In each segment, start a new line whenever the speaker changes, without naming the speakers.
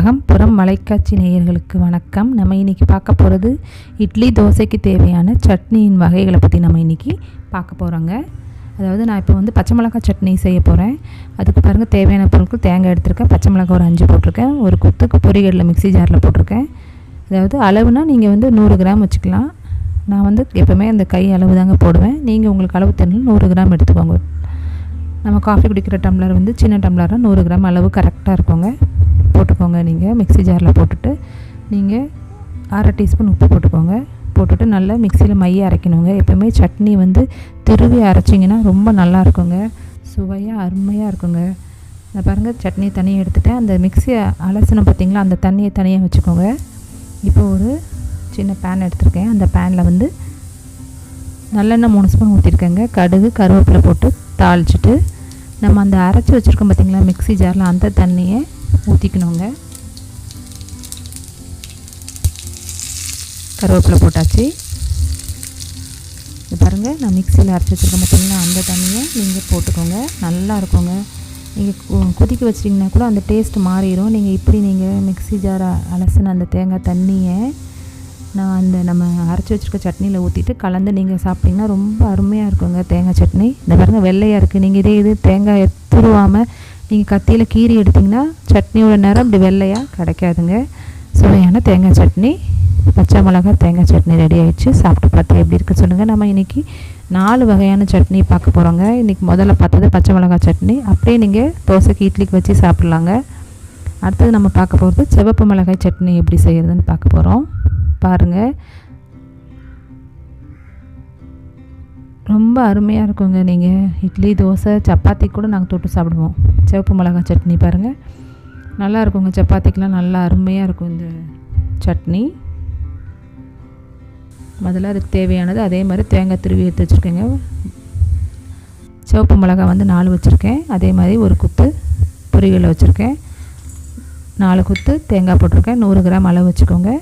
மலைக்காட்சி நேயர்களுக்கு வணக்கம். நம்ம இன்றைக்கி பார்க்க போகிறது இட்லி தோசைக்கு தேவையான சட்னியின் வகைகளை பற்றி நம்ம இன்றைக்கி பார்க்க போகிறோங்க அதாவது நான் இப்போ வந்து பச்சை மிளகாய் சட்னி செய்ய போகிறேன் அதுக்கு பாருங்கள் தேவையான பொருட்கள் தேங்காய் எடுத்திருக்கேன் பச்சை மிளகாய் ஒரு அஞ்சு போட்டிருக்கேன் ஒரு குத்துக்கு பொரிகடலை மிக்ஸி ஜாரில் போட்டிருக்கேன். அதாவது அளவுனால் நீங்கள் வந்து நூறு கிராம் வச்சுக்கலாம். நான் வந்து எப்போவுமே அந்த கை அளவு தாங்க போடுவேன். நீங்கள் உங்களுக்கு அளவு தெரியல நூறு கிராம் எடுத்துக்கோங்க. நம்ம காஃபி குடிக்கிற டம்ளர் வந்து சின்ன டம்ளராக நூறு கிராம் அளவு கரெக்டாக இருக்குங்க. போட்டுக்கோங்க நீங்கள் மிக்ஸி ஜாரில் போட்டுட்டு நீங்கள் அரை டீஸ்பூன் உப்பு போட்டுக்கோங்க. போட்டுட்டு நல்லா மிக்சியில் மைய அரைக்கணுங்க. எப்போவுமே சட்னி வந்து திருவி அரைச்சிங்கன்னா ரொம்ப நல்லா இருக்குங்க. சுவையாக அருமையாக இருக்குங்க. இந்த பாருங்கள் சட்னி தனியாக எடுத்துகிட்டேன் அந்த மிக்ஸியை அலசணும் பார்த்தீங்களா அந்த தண்ணியை தனியாக வச்சுக்கோங்க. இப்போ ஒரு சின்ன பேன் எடுத்திருக்கேன். அந்த பேனில் வந்து நல்லெண்ணெய் மூணு ஸ்பூன் ஊற்றிருக்கேங்க கடுகு கருவேப்பிலை போட்டு தாளிச்சிட்டு நம்ம அந்த அரைச்சி வச்சுருக்கோம் பார்த்திங்களா மிக்ஸி ஜாரில் அந்த தண்ணியை ஊற்றிக்கணுங்க கருவேப்பிலை போட்டாச்சு. இது பாருங்கள் நான் மிக்சியில் அரைச்சி வச்சுருக்கேன் பார்த்தீங்கன்னா அந்த தண்ணியை நீங்கள் போட்டுக்கோங்க. நல்லா இருக்குங்க. நீங்கள் கொதிக்க வச்சிட்டிங்கன்னா கூட அந்த டேஸ்ட் மாறிடும். நீங்கள் இப்படி நீங்கள் மிக்ஸி ஜாரை அலசின அந்த தேங்காய் தண்ணியை நான் அந்த நம்ம அரைச்சி வச்சுருக்க சட்னியில் ஊற்றிட்டு கலந்து நீங்கள் சாப்பிட்டிங்கன்னா ரொம்ப அருமையாக இருக்குங்க தேங்காய் சட்னி. இந்த பாருங்கள் வெள்ளையாக இருக்குது நீங்கள் இதே இது தேங்காய் எத்துருவாமல் நீங்கள் கத்தியில் கீறி எடுத்திங்கன்னா சட்னியோட நேரம் இப்படி வெள்ளையாக கிடைக்காதுங்க. சுவையான தேங்காய் சட்னி பச்சை மிளகா தேங்காய் சட்னி ரெடி ஆகிடுச்சு சாப்பிட்டு பார்த்து எப்படி இருக்குது சொல்லுங்கள் நம்ம இன்றைக்கி நாலு வகையான சட்னி பார்க்க போகிறோங்க இன்றைக்கி முதல்ல பார்த்தது பச்சை மிளகா சட்னி. அப்படியே நீங்கள் தோசைக்கு இட்லிக்கு வச்சு சாப்பிட்லாங்க. அடுத்தது நம்ம பார்க்க போகிறது சிவப்பு மிளகாய் சட்னி எப்படி செய்கிறதுன்னு பார்க்க போகிறோம் பாருங்கள் ரொம்ப அருமையாக இருக்குங்க நீங்கள் இட்லி தோசை சப்பாத்தி கூட நாங்கள் தொட்டு சாப்பிடுவோம். சிவப்பு மிளகாய் சட்னி பாருங்கள் நல்லா இருக்குங்க சப்பாத்திக்கெலாம் நல்லா அருமையாக இருக்கும் இந்த சட்னி. முதல்ல அதுக்கு தேவையானது அதே மாதிரி தேங்காய் திருவி எடுத்து வச்சுருக்கேங்க. சிவப்பு மிளகாய் வந்து நாலு வச்சுருக்கேன். அதே மாதிரி ஒரு குத்து பொரியலை வச்சுருக்கேன். நாலு குத்து தேங்காய் போட்டிருக்கேன். நூறு கிராம் அளவு வச்சுக்கோங்க.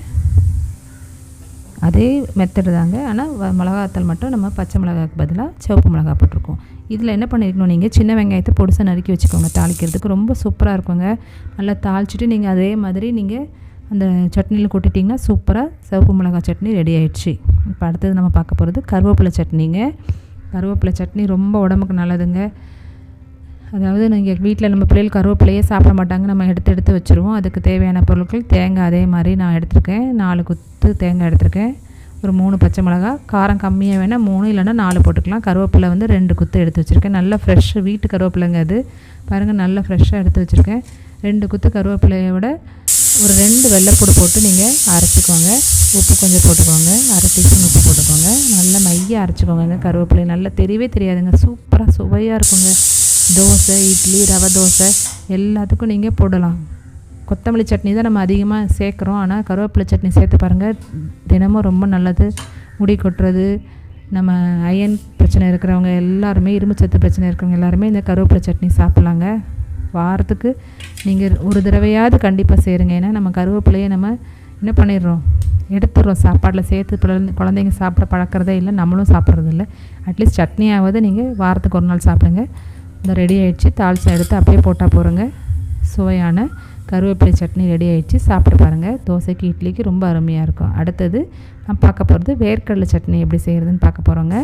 அதே மெத்தடு தாங்க. ஆனால் மிளகாத்தல் மட்டும் நம்ம பச்சை மிளகாய்க்கு பதிலாக சிவப்பு மிளகா போட்டிருக்கோம். இதில் என்ன பண்ணியிருக்கணும் நீங்கள் சின்ன வெங்காயத்தை பொடிசை நறுக்கி வச்சுக்கோங்க. தாளிக்கிறதுக்கு ரொம்ப சூப்பராக இருக்குங்க. நல்லா தாளிச்சிட்டு நீங்கள் அதே மாதிரி நீங்கள் அந்த சட்னியில் கொட்டிட்டிங்கன்னா சூப்பராக சிவப்பு மிளகாய் சட்னி ரெடி ஆயிடுச்சு. இப்போ அடுத்தது நம்ம பார்க்க போகிறது கருவேப்பிலை சட்னிங்க. கருவேப்பிலை சட்னி ரொம்ப உடம்புக்கு நல்லதுங்க. அதாவது நீங்கள் வீட்டில் நம்ம பிள்ளைகள் கருவேப்பிலையே சாப்பிட மாட்டாங்க. நம்ம எடுத்து எடுத்து வச்சுருவோம். அதுக்கு தேவையான பொருட்கள் தேங்காய் அதே மாதிரி நான் எடுத்திருக்கேன். நாலு குத்து தேங்காய் எடுத்திருக்கேன். ஒரு மூணு பச்சை மிளகா. காரம் கம்மியாக வேணால் மூணு இல்லைன்னா நாலு போட்டுக்கலாம். கருவேப்பிலை வந்து ரெண்டு குத்து எடுத்து வச்சுருக்கேன். நல்லா ஃப்ரெஷ்ஷு வீட்டு கருவேப்பிலைங்க அது. பாருங்கள் நல்லா ஃப்ரெஷ்ஷாக எடுத்து வச்சுருக்கேன். ரெண்டு குத்து கருவேப்பிலையோட ஒரு ரெண்டு வெள்ளைப்பூடு போட்டு நீங்கள் அரைச்சிக்கோங்க. உப்பு கொஞ்சம் போட்டுக்கோங்க. அரை டீஸ்பூன் உப்பு போட்டுக்கோங்க. நல்லா மைய அரைச்சிக்கோங்க. கருவேப்பிலை நல்லா தெரியவே தெரியாதுங்க. சூப்பராக சுவையாக இருக்குங்க. தோசை இட்லி ரவை தோசை எல்லாத்துக்கும் நீங்கள் போடலாம். கொத்தமல்லி சட்னி தான் நம்ம அதிகமாக சேர்க்குறோம். ஆனால் கருவேப்பிலை சட்னி சேர்த்து பாருங்கள் தினமும் ரொம்ப நல்லது. முடி கொட்டுறது நம்ம அயன் பிரச்சனை இருக்கிறவங்க எல்லாருமே இரும்பு சத்து பிரச்சனை இருக்கிறவங்க எல்லாருமே இந்த கருவேப்பிலை சட்னி சாப்பிட்லாங்க. வாரத்துக்கு நீங்கள் ஒரு தடவையாவது கண்டிப்பாக செய்கிறீங்க ஏன்னா நம்ம கருவேப்பிலையை நம்ம என்ன பண்ணிடுறோம்? எடுத்துடுறோம். சாப்பாட்டில் சேர்த்து குழந்தை குழந்தைங்க சாப்பிட பழக்கிறதே இல்லை. நம்மளும் சாப்பிட்றது இல்லை. அட்லீஸ்ட் சட்னியாவது நீங்கள் வாரத்துக்கு ஒரு நாள் சாப்பிடுங்க. இந்த ரெடி ஆகிடுச்சு தாளிச்சம் எடுத்து அப்படியே போட்டால் போகிறோங்க சுவையான கருவேப்பிலை சட்னி ரெடி ஆகிடுச்சு சாப்பிட்டு பாருங்கள் தோசைக்கு இட்லிக்கு ரொம்ப அருமையாக இருக்கும். அடுத்தது நான் பார்க்க போகிறது வேர்க்கடலை சட்னி எப்படி செய்கிறதுன்னு பார்க்க போகிறோங்க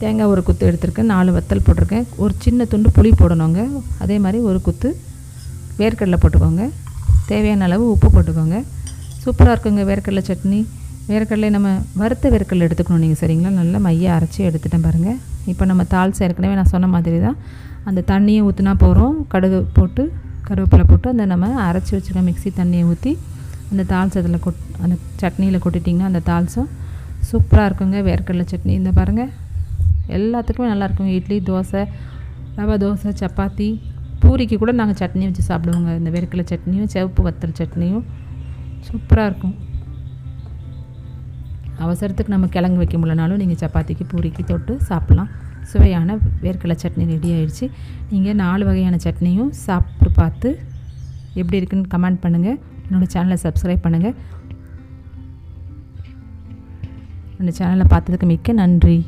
தேங்காய் ஒரு குத்து எடுத்திருக்கேன். நாலு வத்தல் போட்டிருக்கேன். ஒரு சின்ன துண்டு புளி போடணுங்க. அதே மாதிரி ஒரு குத்து வேர்க்கடலை போட்டுக்கோங்க. தேவையான அளவு உப்பு போட்டுக்கோங்க. சூப்பராக இருக்குங்க வேர்க்கடலை சட்னி. வேர்க்கடலை நம்ம வறுத்த வேர்க்கடலை எடுத்துக்கணும் நீங்கள் சரிங்களா? நல்லா மைய அரைச்சி எடுத்துட்டேன் பாருங்கள் இப்போ நம்ம தாளிச்சு ஏற்கனவே நான் சொன்ன மாதிரி தான் அந்த தண்ணியை ஊற்றினா போகிறோம் கடுகு போட்டு கருவேப்பிலை போட்டு அந்த நம்ம அரைச்சி வச்சுருக்க மிக்ஸி தண்ணியை ஊற்றி அந்த தாளிச்சத்தில் கொட் அந்த சட்னியில் கொட்டிட்டிங்கன்னா அந்த தாளிச்சம் சூப்பராக இருக்குங்க. வேர்க்கடலை சட்னி. இந்த பாருங்கள் எல்லாத்துக்குமே நல்லாயிருக்குங்க இட்லி தோசை ரவா தோசை சப்பாத்தி. பூரிக்கு கூட நாங்கள் சட்னி வச்சு சாப்பிடுவோங்க. இந்த வேர்க்கடலை சட்னியும் சிவப்பு வத்தல் சட்னியும் சூப்பராக இருக்கும். அவசரத்துக்கு நம்ம கிழங்கு வைக்க முடியலனாலும் நீங்கள் சப்பாத்திக்கு பூரிக்கு தொட்டு சாப்பிட்லாம். சுவையான வேர்க்கடலை சட்னி ரெடி ஆயிடுச்சு. நீங்கள் நாலு வகையான சட்னியும் சாப்பிட்டு பார்த்து எப்படி இருக்குன்னு கமெண்ட் பண்ணுங்கள் என்னோடய சேனலை சப்ஸ்கிரைப் பண்ணுங்கள் என்னோடய சேனலை பார்த்ததுக்கு மிக்க நன்றி.